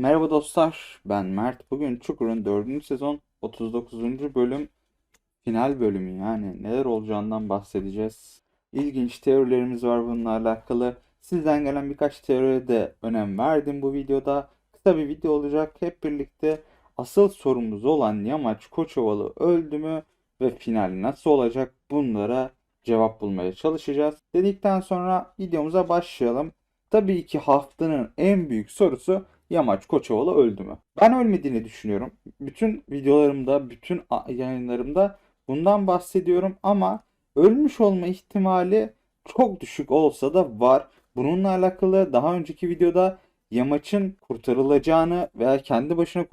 Merhaba dostlar, ben Mert. Bugün Çukur'un 4. sezon 39. bölüm final bölümü yani neler olacağından bahsedeceğiz. İlginç teorilerimiz var bununla alakalı. Sizden gelen birkaç teoriye de önem verdim bu videoda. Kısa bir video olacak. Hep birlikte asıl sorumuz olan Yamaç Koçovalı öldü mü ve final nasıl olacak bunlara cevap bulmaya çalışacağız. Dedikten sonra videomuza başlayalım. Tabii ki haftanın en büyük sorusu Yamaç Koçovalı öldü mü? Ben ölmediğini düşünüyorum. Bütün videolarımda, bütün yayınlarımda bundan bahsediyorum ama ölmüş olma ihtimali çok düşük olsa da var. Bununla alakalı daha önceki videoda Yamaç'ın kurtarılacağını veya kendi başına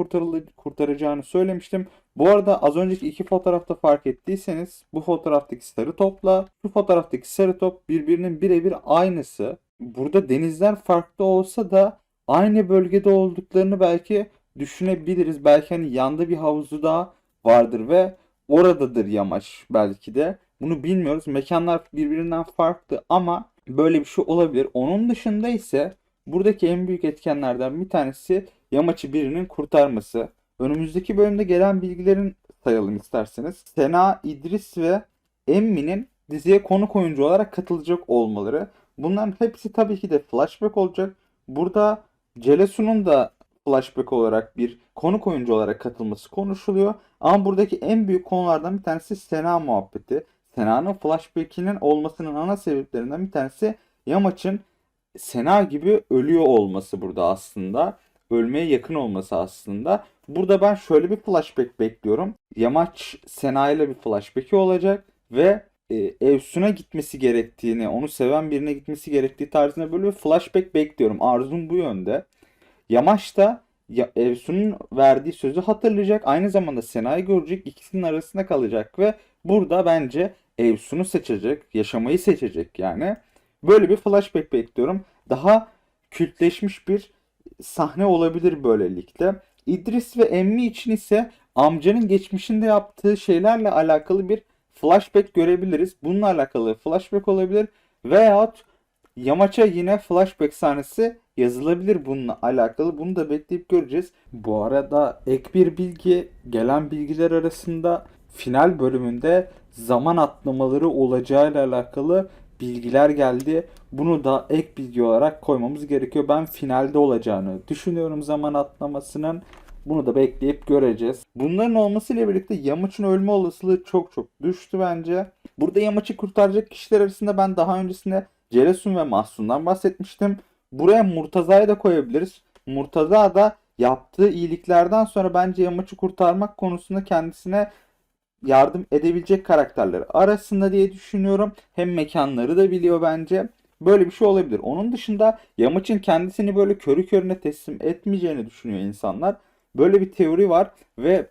kurtaracağını söylemiştim. Bu arada az önceki iki fotoğrafta fark ettiyseniz bu fotoğraftaki sarı topla şu fotoğraftaki sarı top birbirinin birebir aynısı. Burada denizler farklı olsa da aynı bölgede olduklarını belki düşünebiliriz. Belki hani yanda bir havuzu daha vardır ve oradadır yamaç belki de. Bunu bilmiyoruz. Mekanlar birbirinden farklı ama böyle bir şey olabilir. Onun dışında ise buradaki en büyük etkenlerden bir tanesi yamaçı birinin kurtarması. Önümüzdeki bölümde gelen bilgilerin sayalım isterseniz. Sena, İdris ve Emmi'nin diziye konuk oyuncu olarak katılacak olmaları. Bunların hepsi tabii ki de flashback olacak. Burada Celesun'un da flashback olarak bir konuk oyuncu olarak katılması konuşuluyor. Ama buradaki en büyük konulardan bir tanesi Sena muhabbeti. Sena'nın flashback'inin olmasının ana sebeplerinden bir tanesi Yamaç'ın Sena gibi ölüyor olması burada aslında. Ölmeye yakın olması aslında. Burada ben şöyle bir flashback bekliyorum. Yamaç Sena ile bir flashback'i olacak ve e, Evsun'a gitmesi gerektiğini, onu seven birine gitmesi gerektiği tarzında böyle bir flashback bekliyorum. Arzum bu yönde. Yamaç da ya, Evsun'un verdiği sözü hatırlayacak. Aynı zamanda Sena'yı görecek. ikisinin arasında kalacak ve burada bence Evsun'u seçecek. Yaşamayı seçecek yani. Böyle bir flashback bekliyorum. Daha kültleşmiş bir sahne olabilir böylelikle. İdris ve Emmi için ise amcanın geçmişinde yaptığı şeylerle alakalı bir flashback görebiliriz. Bununla alakalı flashback olabilir. Veyahut Yamaç'a yine flashback sahnesi yazılabilir bununla alakalı. Bunu da bekleyip göreceğiz. Bu arada ek bir bilgi gelen bilgiler arasında final bölümünde zaman atlamaları olacağıyla alakalı bilgiler geldi. Bunu da ek bilgi olarak koymamız gerekiyor. Ben finalde olacağını düşünüyorum zaman atlamasının. Bunu da bekleyip göreceğiz. Bunların olmasıyla birlikte Yamaç'ın ölme olasılığı çok çok düştü bence. Burada Yamaç'ı kurtaracak kişiler arasında ben daha öncesinde Ceresun ve Mahsun'dan bahsetmiştim. Buraya Murtaza'yı da koyabiliriz. Murtaza da yaptığı iyiliklerden sonra bence Yamaç'ı kurtarmak konusunda kendisine yardım edebilecek karakterler arasında diye düşünüyorum. Hem mekanları da biliyor bence. Böyle bir şey olabilir. Onun dışında Yamaç'ın kendisini böyle körü körüne teslim etmeyeceğini düşünüyor insanlar. Böyle bir teori var ve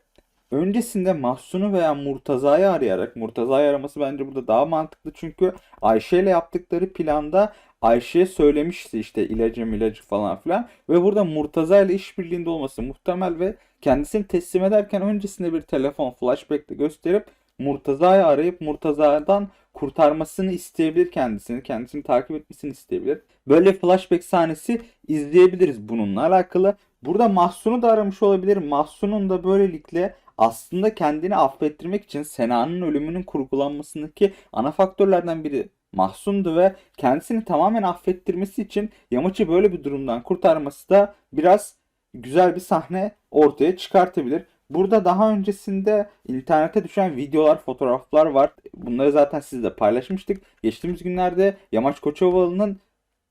öncesinde Mahsun'u veya Murtaza'yı arayarak Murtaza'yı araması bence burada daha mantıklı çünkü Ayşe ile yaptıkları planda Ayşe'ye söylemişti işte ilacım ilacı falan filan ve burada Murtaza ile işbirliğinde olması muhtemel ve kendisini teslim ederken öncesinde bir telefon flashback'te gösterip Murtaza'yı arayıp Murtaza'dan kurtarmasını isteyebilir kendisini, kendisini takip etmesini isteyebilir. Böyle flashback sahnesi izleyebiliriz bununla alakalı. Burada Mahsun'u da aramış olabilir. Mahsun'un da böylelikle aslında kendini affettirmek için Sena'nın ölümünün kurgulanmasındaki ana faktörlerden biri Mahsun'du ve kendisini tamamen affettirmesi için Yamaç'ı böyle bir durumdan kurtarması da biraz güzel bir sahne ortaya çıkartabilir. Burada daha öncesinde internete düşen videolar, fotoğraflar var. Bunları zaten sizle paylaşmıştık. Geçtiğimiz günlerde Yamaç Koçovalı'nın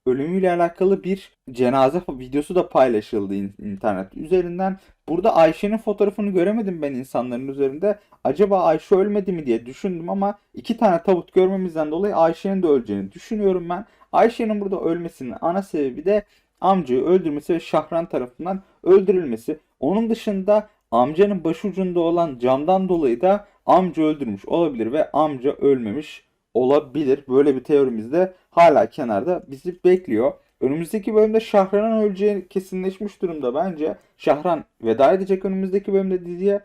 ölümüyle alakalı bir cenaze videosu da paylaşıldı in- internet üzerinden. Burada Ayşe'nin fotoğrafını göremedim ben insanların üzerinde. Acaba Ayşe ölmedi mi diye düşündüm ama iki tane tabut görmemizden dolayı Ayşe'nin de öleceğini düşünüyorum ben. Ayşe'nin burada ölmesinin ana sebebi de amcayı öldürmesi ve Şahran tarafından öldürülmesi. Onun dışında amcanın başucunda olan camdan dolayı da amca öldürmüş olabilir ve amca ölmemiş olabilir. Böyle bir teorimiz de hala kenarda bizi bekliyor. Önümüzdeki bölümde Şahran'ın öleceği kesinleşmiş durumda bence. Şahran veda edecek önümüzdeki bölümde diziye.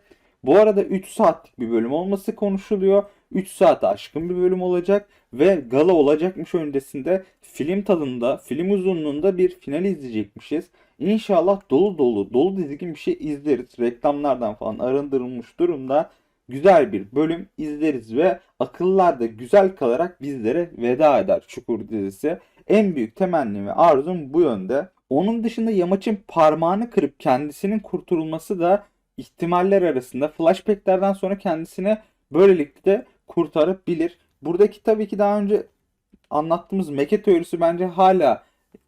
Bu arada 3 saatlik bir bölüm olması konuşuluyor. 3 saate aşkın bir bölüm olacak ve gala olacakmış öncesinde film tadında, film uzunluğunda bir final izleyecekmişiz. İnşallah dolu dolu dolu dizgin bir şey izleriz. Reklamlardan falan arındırılmış durumda güzel bir bölüm izleriz ve akıllarda güzel kalarak bizlere veda eder Çukur dizisi. En büyük temennim ve arzum bu yönde. Onun dışında Yamaç'ın parmağını kırıp kendisinin kurtulması da ihtimaller arasında. Flashbacklerden sonra kendisini böylelikle kurtarabilir. Buradaki tabii ki daha önce anlattığımız Meke teorisi bence hala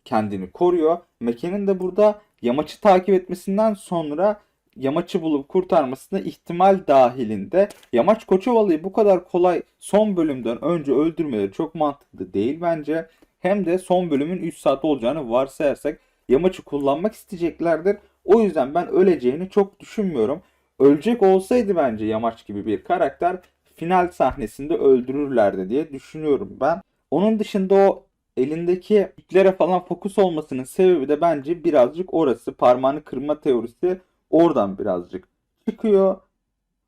kendini koruyor. Meke'nin de burada Yamaç'ı takip etmesinden sonra Yamaç'ı bulup kurtarmasına ihtimal dahilinde Yamaç Koçovalı'yı bu kadar kolay son bölümden önce öldürmeleri çok mantıklı değil bence. Hem de son bölümün 3 saat olacağını varsayarsak Yamaç'ı kullanmak isteyeceklerdir. O yüzden ben öleceğini çok düşünmüyorum. Ölecek olsaydı bence Yamaç gibi bir karakter final sahnesinde öldürürlerdi diye düşünüyorum ben. Onun dışında o elindeki iplere falan fokus olmasının sebebi de bence birazcık orası. Parmağını kırma teorisi oradan birazcık çıkıyor.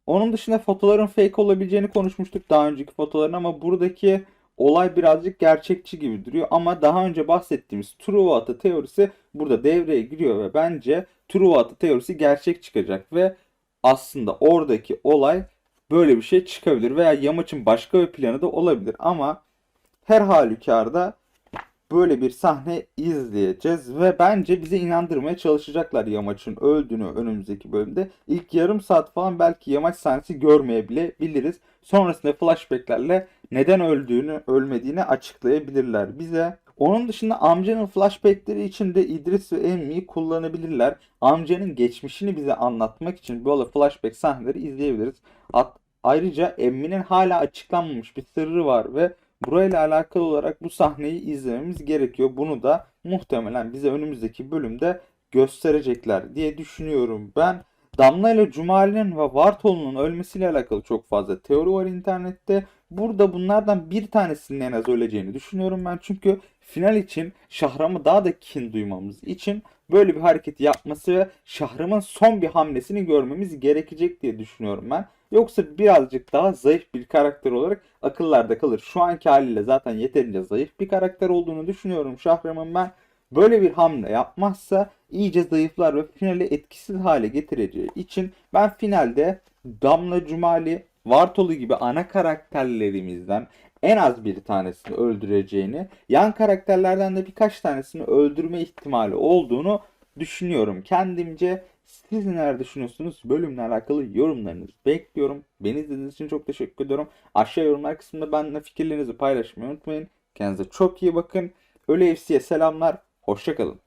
Onun dışında fotoların fake olabileceğini konuşmuştuk daha önceki fotoların ama buradaki olay birazcık gerçekçi gibi duruyor. Ama daha önce bahsettiğimiz Truva teorisi burada devreye giriyor ve bence Truva teorisi gerçek çıkacak ve aslında oradaki olay böyle bir şey çıkabilir veya Yamaç'ın başka bir planı da olabilir ama her halükarda böyle bir sahne izleyeceğiz ve bence bize inandırmaya çalışacaklar Yamaç'ın öldüğünü önümüzdeki bölümde. İlk yarım saat falan belki Yamaç sahnesi görmeyebiliriz. Sonrasında flashbacklerle neden öldüğünü, ölmediğini açıklayabilirler bize. Onun dışında amcanın flashbackleri için de İdris ve Emmy'yi kullanabilirler. Amcanın geçmişini bize anlatmak için böyle flashback sahneleri izleyebiliriz. At- Ayrıca Emmy'nin hala açıklanmamış bir sırrı var ve burayla alakalı olarak bu sahneyi izlememiz gerekiyor. Bunu da muhtemelen bize önümüzdeki bölümde gösterecekler diye düşünüyorum ben. Damla ile Cumali'nin ve Vartolu'nun ölmesiyle alakalı çok fazla teori var internette. Burada bunlardan bir tanesinin en az öleceğini düşünüyorum ben. Çünkü final için Şahram'ı daha da kin duymamız için böyle bir hareket yapması ve Şahram'ın son bir hamlesini görmemiz gerekecek diye düşünüyorum ben. Yoksa birazcık daha zayıf bir karakter olarak akıllarda kalır. Şu anki haliyle zaten yeterince zayıf bir karakter olduğunu düşünüyorum Şahram'ın ben. Böyle bir hamle yapmazsa iyice zayıflar ve finali etkisiz hale getireceği için ben finalde Damla Cumali, Vartolu gibi ana karakterlerimizden en az bir tanesini öldüreceğini, yan karakterlerden de birkaç tanesini öldürme ihtimali olduğunu düşünüyorum. Kendimce siz neler düşünüyorsunuz? Bölümle alakalı yorumlarınızı bekliyorum. Beni izlediğiniz için çok teşekkür ediyorum. Aşağı yorumlar kısmında benimle fikirlerinizi paylaşmayı unutmayın. Kendinize çok iyi bakın. Ölü FC'ye selamlar. Hoşçakalın.